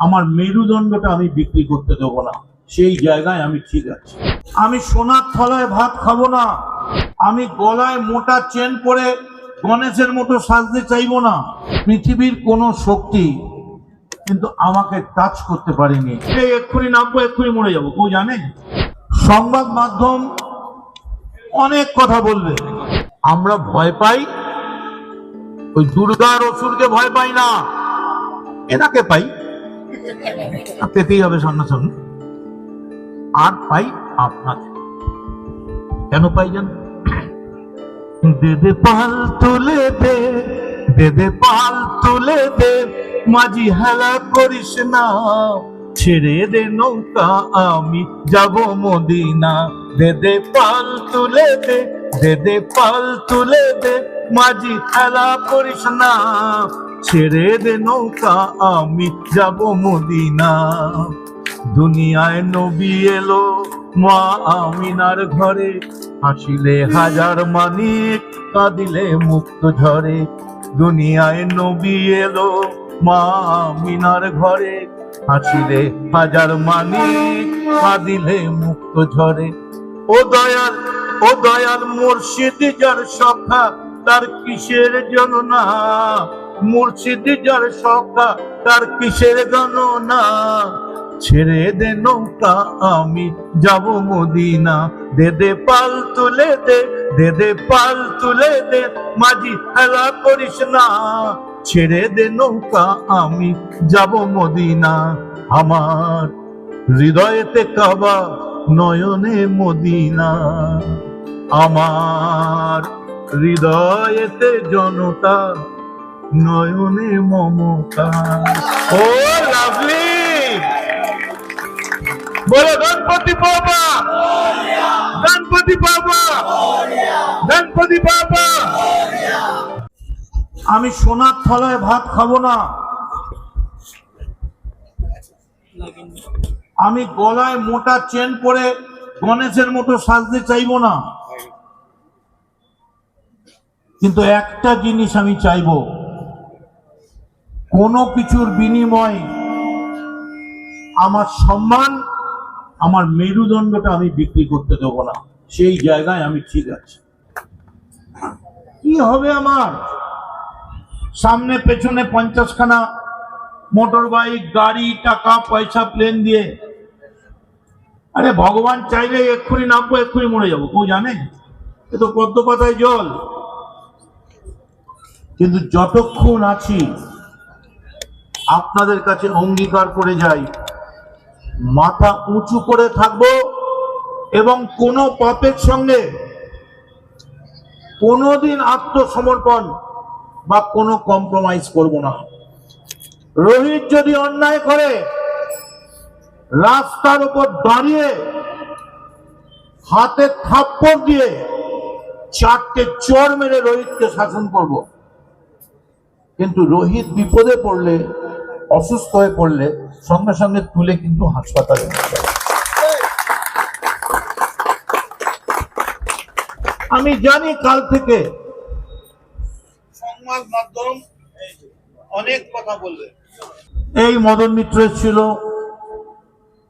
আমার মেরুদণ্ডটা আমি বিক্রি করতে দেবো না। সেই জায়গায় আমি ঠিক আছি। আমি সোনার থলায় ভাত খাব না। আমি গলায় মোটা চেন পরে গণেশের মতো সাজতে চাইব না। পৃথিবীর কোনো শক্তি কিন্তু আমাকে টাচ করতে পারেনি। এই এক্ষুনি নামবো, এক্ষুনি মরে যাব। কেউ জানে? সংবাদ মাধ্যম অনেক কথা বলবে। আমরা ভয় পাই। ওই দুর্গার অসুরকে ভয় পাই না। এনাকে পাই। পেতেই হবে সামনাসামনি আর পাই আপনাকে কেন পাই জান? দে দে পাল তুলে দে দে দে পাল তুলে দে, মাঝি হেলা করিস না। ছেড়ে দে নৌকা, আমি যাব মদিনা। দে দে পাল তুলে দে দে দে পাল তুলে দে, মাঝি হেলা করিস না। ছেড়ে দে নৌকা, আমি যাব মদিনা দুনিয়ায় নবী এলো মা আমিনার ঘরে। হাসিলে হাজার মানিক, কাঁদিলে মুক্ত ঝরে দুনিয়ায় নবী এলো মা আমিনার ঘরে। হাসিলে হাজার মানিক, কাঁদিলে মুক্ত ঝরে ও দয়াল ও দয়াল মুর্শিদ, যার সখা তার কিসের জননা? মুর্শিদ যার সখা, তার কিসের গণনা? ছেড়ে দে নৌকা, আমি যাব মদিনা। দে দে পাল তুলে দে দে দে পাল তুলে দে, মাঝি হেলা করিস না। ছেড়ে দে নৌকা, আমি যাব মদিনা। আমার হৃদয়েতে কাবা, নয়নে মদিনা। আমার হৃদয়েতে জনতা নয়নে মমতা। ও লাভলি! বলো গণপতি বাবা! গণপতি বাবা! গণপতি বাবা! আমি সোনার থলায় ভাত খাব না। আমি গলায় মোটা চেন পরে গণেশের মতো সাজতে চাইব না। কিন্তু একটা জিনিস আমি চাইব। কোনো কিছুর বিনিময়, আমার সম্মান, আমার মেরুদণ্ডটা আমি বিক্রি করতে দেবো না। সেই জায়গায় আমি ঠিক আছি। কি হবে আমার? সামনে, পেছনে পঞ্চাশখানা মোটর বাইক গাড়ি, টাকা, পয়সা, প্লেন দিয়ে। আরে ভগবান চাইলে এক্ষুনি নামবো, এক্ষুনি মরে যাব। কেউ জানে? এ তো পদ্ম পাতায় জল। কিন্তু যতক্ষণ আছি আপনাদের কাছে অঙ্গীকার করে যাই। মাথা উঁচু করে থাকব এবং কোনো পাপের সঙ্গে কোনোদিন আত্মসমর্পণ বা কোনো কম্প্রোমাইজ করব না। রোহিত যদি অন্যায় করে, রাস্তার উপর দাঁড়িয়ে, হাতে থাপ্পড় দিয়ে চারটে চর মেরে রোহিতকে শাসন করব। কিন্তু রোহিত বিপদে পড়লে অসুস্থ হয়ে পড়লে সঙ্গে সঙ্গে তুলে কিন্তু হাসপাতালে আমি জানি কাল থেকে সংবাদ মাধ্যম অনেক কথা বলবে। এই মদন মিত্র এসেছিল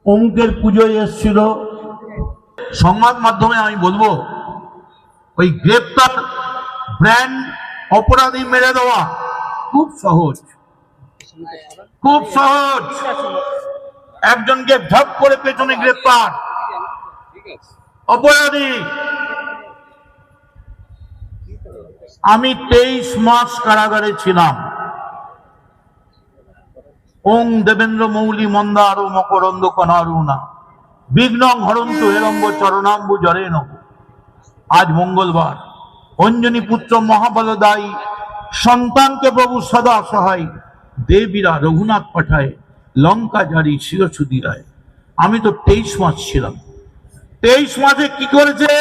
অমুকের পুজোয় এসেছিল। সংবাদ মাধ্যমে আমি বলব ওই গ্রেপ্তার ব্র্যান্ড অপরাধী মেরে দেওয়া খুব সহজ। খুব সহজ। একজনকে ঢপ করে পেছনে গ্রেপ্তার। অপরাধী। আমি তেইশ মাস কারাগারে ছিলাম। ওং দেবেন্দ্র, মৌলি, মন্দার, ও মকরন্দ, কনারুণা। বিঘ্নং, হরন্তু, হেরম্ব, চরণাম্বু জরে নব আজ মঙ্গলবার। অঞ্জনী পুত্র, মহাবলদায়ী। সন্তানকে প্রভু সদা সহায়। দেবীরা রঘুনাথ পাঠায়, লঙ্কা জারি শিরছুদি রায়। আমি তো তেইশ মাস ছিলাম। তেইশ মাসে কি করেছে?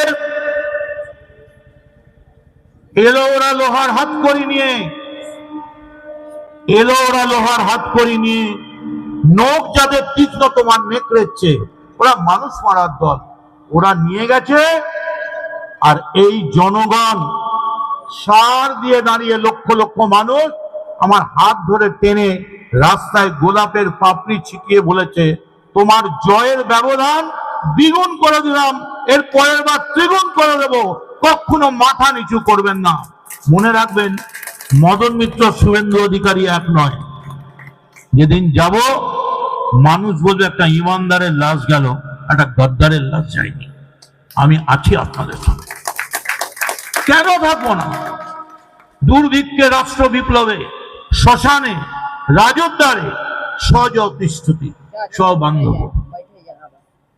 এলো ওরা লোহার হাত করি নিয়ে। এলো ওরা লোহার হাত করি নিয়ে। নখ যাদের তীক্ষ্ণ তোমার নেকড়েচ্ছে ওরা মানুষ মারার দল। ওরা নিয়ে গেছে, আর এই জনগণ সার দিয়ে দাঁড়িয়ে লক্ষ লক্ষ মানুষ আমার হাত ধরে টেনে রাস্তায় গোলাপের পাপড়ি ছিটিয়ে বলেছে, তোমার জয়ের ব্যবধান দ্বিগুণ করে দিলাম, এর পরের বার ত্রিগুণ করে দেব, কখনো মাথা নিচু করবেন না। মনে রাখবেন, মদন মিত্র শুভেন্দু অধিকারী এক নয়। যেদিন যাব, মানুষ বলবে, একটা ইমানদারের লাশ গেল, একটা গদ্দারের লাশ যায়নি। আমি আছি আপনাদের সঙ্গে কেন থাকব না? দুর্ভিক্ষে রাষ্ট্র বিপ্লবে শ্মশানে, রাজদ্বারে তিষ্ঠতি সবান্ধব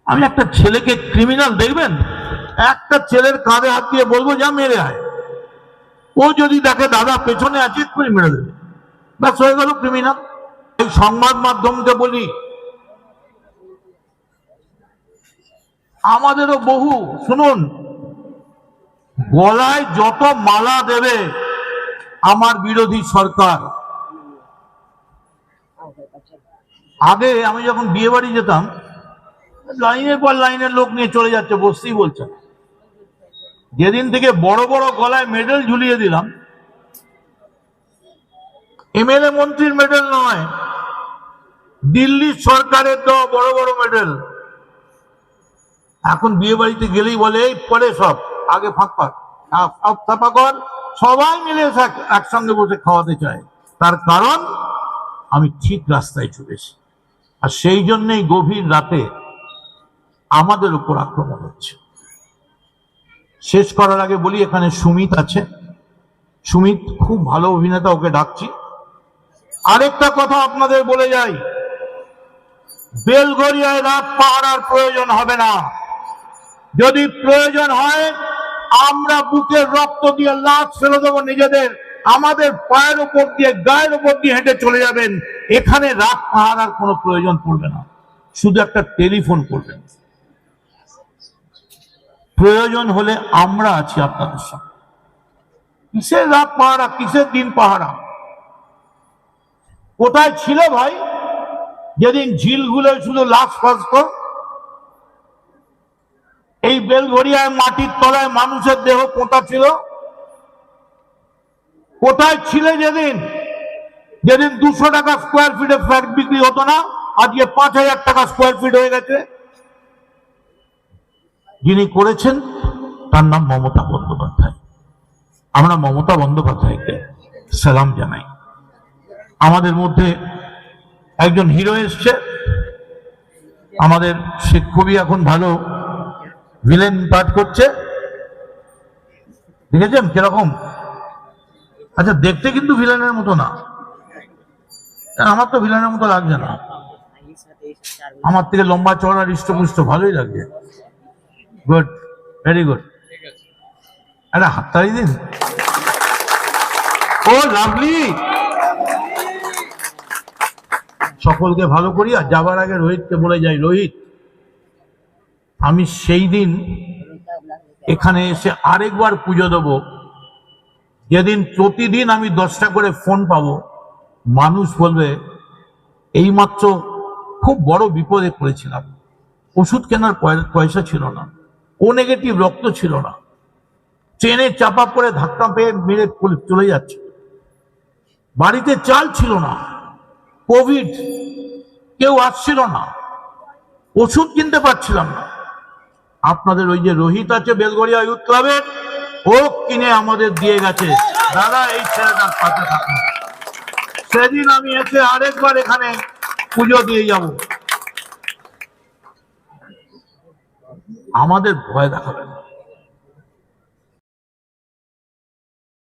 আমি একটা ছেলেকে ক্রিমিনাল দেখবেন? একটা ছেলের কাঁধে হাত দিয়ে বলব, যা মেরে আয়। ও যদি দেখে, দাদা, পেছনে আছে, এক্ষুনি মেরে দেবে। ব্যাস, হয়ে গেল ক্রিমিনাল এই সংবাদ মাধ্যমকে বলি, আমাদেরও বহু, শুনুন, গলায় যত মালা দেবে, আমার বিরোধী সরকার আগে আমি যখন বিয়ে বাড়ি যেতাম, লাইনের পর লাইনের লোক নিয়ে চলে যাচ্ছে, বসতেই বলছে যেদিন থেকে বড় বড় গলায় মেডেল ঝুলিয়ে দিলাম, এমএলএ মন্ত্রীর মেডেল নয়, দিল্লি সরকারের দেওয়া বড় বড় মেডেল। এখন বিয়ে বাড়িতে গেলেই বলে, এই, পরে সব, আগে ফাঁক সব ছাপা কর, সবাই মিলে এক- একসঙ্গে বসে খাওয়াতে চায়। তার কারণ, আমি ঠিক রাস্তায় চলেছি। আর সেই জন্যই গভীর রাতে আমাদের উপর আক্রমণ হচ্ছে। শেষ করার আগে বলি, এখানে সুমিত আছে। সুমিত, খুব ভালো অভিনেতা, ওকে ডাকছি। আরেকটা কথা আপনাদের বলে যাই, বেলগড়িয়ায় রাত পাহারার প্রয়োজন হবে না। যদি প্রয়োজন হয়, আমরা বুকের রক্ত দিয়ে লাশ ফেলে দেবো নিজেদের। আমাদের পায়ের উপর দিয়ে, গায়ের উপর দিয়ে হেঁটে চলে যাবেন, এখানে রাত পাহারার কোনো প্রয়োজন পড়বে না। শুধু একটা টেলিফোন করবেন। প্রয়োজন হলে আমরা আছি আপনাদের সঙ্গে কিসের রাত পাহারা, কিসের দিন পাহারা? কোথায় ছিল ভাই? যেদিন ঝিলগুলো শুধু লাশ ফাঁসত এই বেলঘরিয়ায় মাটির তলায় মানুষের দেহ পোঁতা ছিল। কোথায় ছিলে যেদিন? যেদিন দুশো টাকা স্কোয়ার ফিটে ফ্ল্যাট বিক্রি হতো না, আজকে পাঁচ হাজার টাকা স্কোয়ার ফিট হয়ে গেছে। যিনি করেছেন, তার নাম মমতা বন্দ্যোপাধ্যায়। আমরা মমতা বন্দ্যোপাধ্যায়কে সালাম জানাই। আমাদের মধ্যে একজন হিরো এসছে। আমাদের সে খুবই এখন ভালো ভিলেন পাঠ করছে। দেখেছেন কীরকম? আচ্ছা দেখতে কিন্তু ভিলেনের মতো না। আমার তো ভিলেনের মতো লাগছে না। আমার থেকে লম্বা চড়া হৃষ্টপুষ্ট, ভালোই লাগছে। গুড ভেরি গুড একটা হাততালি দিন। ও লাভলি সকলকে ভালো করি, আর যাবার আগে রোহিতকে বলে যাই। রোহিত, আমি সেই দিন এখানে এসে আরেকবার পুজো দেব। যেদিন প্রতিদিন আমি দশটা করে ফোন পাবো, মানুষ বলবে, এইমাত্র খুব বড় বিপদে পড়েছিলাম। ওষুধ কেনার পয়সা ছিল না। ও নেগেটিভ রক্ত ছিল না। ট্রেনে চাপা পড়ে ধাক্কা পেয়ে মেরে চলে যাচ্ছে। বাড়িতে চাল ছিল না। কোভিড, কেউ আসছিল না। ওষুধ কিনতে পারছিলাম না। আপনাদের ওই যে রোহিত আছে বেলগড়িয়া ইউথ ক্লাবের ও কিনে আমাদের দিয়ে গেছে। দাদা, এই ছেলেটার পাশে থাকুন। সেদিন আমি এসে আরেকবার এখানে পুজো দিয়ে যাব। আমাদের ভয় দেখাবেন।